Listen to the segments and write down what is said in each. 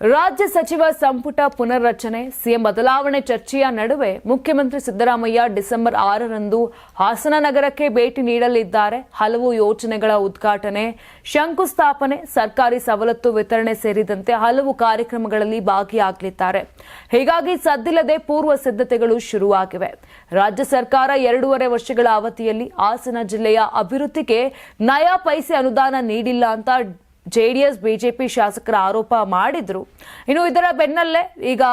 ರಾಜ್ಯ ಸಚಿವ ಸಂಪುಟ ಪುನರ್ರಚನೆ, ಸಿಎಂ ಬದಲಾವಣೆ ಚರ್ಚೆಯ ನಡುವೆ ಮುಖ್ಯಮಂತ್ರಿ ಸಿದ್ದರಾಮಯ್ಯ ಡಿಸೆಂಬರ್ ಆರರಂದು ಹಾಸನ ನಗರಕ್ಕೆ ಭೇಟಿ ನೀಡಲಿದ್ದಾರೆ. ಹಲವು ಯೋಜನೆಗಳ ಉದ್ಘಾಟನೆ, ಶಂಕುಸ್ಥಾಪನೆ, ಸರ್ಕಾರಿ ಸವಲತ್ತು ವಿತರಣೆ ಸೇರಿದಂತೆ ಹಲವು ಕಾರ್ಯಕ್ರಮಗಳಲ್ಲಿ ಭಾಗಿಯಾಗಲಿದ್ದಾರೆ. ಹೀಗಾಗಿ ಸದ್ದಿಲ್ಲದೆ ಪೂರ್ವ ಸಿದ್ಧತೆಗಳು ಶುರುವಾಗಿವೆ. ರಾಜ್ಯ ಸರ್ಕಾರ ಎರಡೂವರೆ ವರ್ಷಗಳ ಅವಧಿಯಲ್ಲಿ ಹಾಸನ ಜಿಲ್ಲೆಯ ಅಭಿವೃದ್ಧಿಗೆ ನಯಾ ಪೈಸೆ ಅನುದಾನ ನೀಡಿಲ್ಲ ಅಂತ ಜೆಡಿಎಸ್, ಬಿಜೆಪಿ ಶಾಸಕರ ಆರೋಪ ಮಾಡಿದ್ರು. ಇನ್ನು ಇದರ ಬೆನ್ನಲ್ಲೇ ಈಗ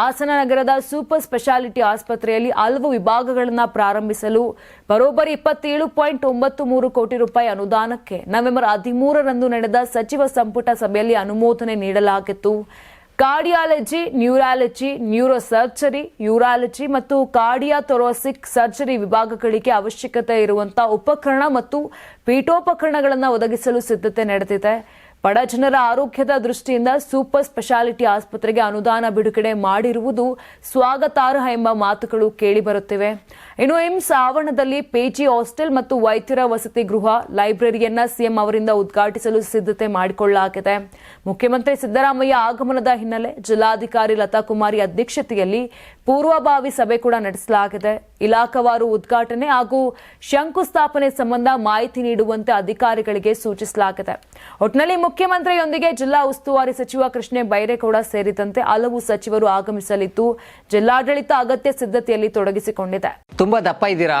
ಹಾಸನ ನಗರದ ಸೂಪರ್ ಸ್ಪೆಷಾಲಿಟಿ ಆಸ್ಪತ್ರೆಯಲ್ಲಿ ಹಲವು ವಿಭಾಗಗಳನ್ನು ಪ್ರಾರಂಭಿಸಲು ಬರೋಬ್ಬರಿ ಇಪ್ಪತ್ತೇಳು ಪಾಯಿಂಟ್ ಒಂಬತ್ತು ಮೂರು ಕೋಟಿ ರೂಪಾಯಿ ಅನುದಾನಕ್ಕೆ ನವೆಂಬರ್ ಹದಿಮೂರರಂದು ನಡೆದ ಸಚಿವ ಸಂಪುಟ ಸಭೆಯಲ್ಲಿ ಅನುಮೋದನೆ ನೀಡಲಾಗಿತ್ತು. Cardiology, neurology neuro surgery urology ಮತ್ತು ಕಾರ್ಡಿಯಾಥೊರೋಸಿಕ್ ಸರ್ಜರಿ ವಿಭಾಗಗಳಿಗೆ ಅವಶ್ಯಕತೆ ಇರುವಂತಹ ಉಪಕರಣ ಮತ್ತು ಪೀಠೋಪಕರಣಗಳನ್ನು ಒದಗಿಸಲು ಸಿದ್ಧತೆ ನಡೆದಿದೆ. ಬಡ ಜನರ ಆರೋಗ್ಯದ ದೃಷ್ಟಿಯಿಂದ ಸೂಪರ್ ಸ್ಪೆಷಾಲಿಟಿ ಆಸ್ಪತ್ರೆಗೆ ಅನುದಾನ ಬಿಡುಗಡೆ ಮಾಡಿರುವುದು ಸ್ವಾಗತಾರ್ಹ ಎಂಬ ಮಾತುಗಳು ಕೇಳಿಬರುತ್ತಿವೆ. ಇನ್ನು ಏಮ್ಸ್ ಆವರಣದಲ್ಲಿ ಪಿಜಿ ಹಾಸ್ಟೆಲ್ ಮತ್ತು ವೈದ್ಯರ ವಸತಿ ಗೃಹ ಲೈಬ್ರರಿಯನ್ನ ಸಿಎಂ ಅವರಿಂದ ಉದ್ಘಾಟಿಸಲು ಸಿದ್ಧತೆ ಮಾಡಿಕೊಳ್ಳಲಾಗಿದೆ. ಮುಖ್ಯಮಂತ್ರಿ ಸಿದ್ದರಾಮಯ್ಯ ಆಗಮನದ ಹಿನ್ನೆಲೆ ಜಿಲ್ಲಾಧಿಕಾರಿ ಲತಾ ಕುಮಾರಿ ಅಧ್ಯಕ್ಷತೆಯಲ್ಲಿ ಪೂರ್ವಭಾವಿ ಸಭೆ ಕೂಡ ನಡೆಸಲಾಗಿದೆ. ಇಲಾಖಾವಾರು ಉದ್ಘಾಟನೆ ಹಾಗೂ ಶಂಕುಸ್ಥಾಪನೆ ಸಂಬಂಧ ಮಾಹಿತಿ ನೀಡುವಂತೆ ಅಧಿಕಾರಿಗಳಿಗೆ ಸೂಚಿಸಲಾಗಿದೆ. ಒಟ್ಟಿನಲ್ಲಿ ಮುಖ್ಯಮಂತ್ರಿಯೊಂದಿಗೆ ಜಿಲ್ಲಾ ಉಸ್ತುವಾರಿ ಸಚಿವ ಕೃಷ್ಣ ಬೈರೇಗೌಡ ಸೇರಿದಂತೆ ಹಲವು ಸಚಿವರು ಆಗಮಿಸಲಿದ್ದು, ಜಿಲ್ಲಾಡಳಿತ ಅಗತ್ಯ ಸಿದ್ಧತೆಯಲ್ಲಿ ತೊಡಗಿಸಿಕೊಂಡಿದೆ. ತುಂಬಾ ದಪ್ಪ ಇದ್ದೀರಾ?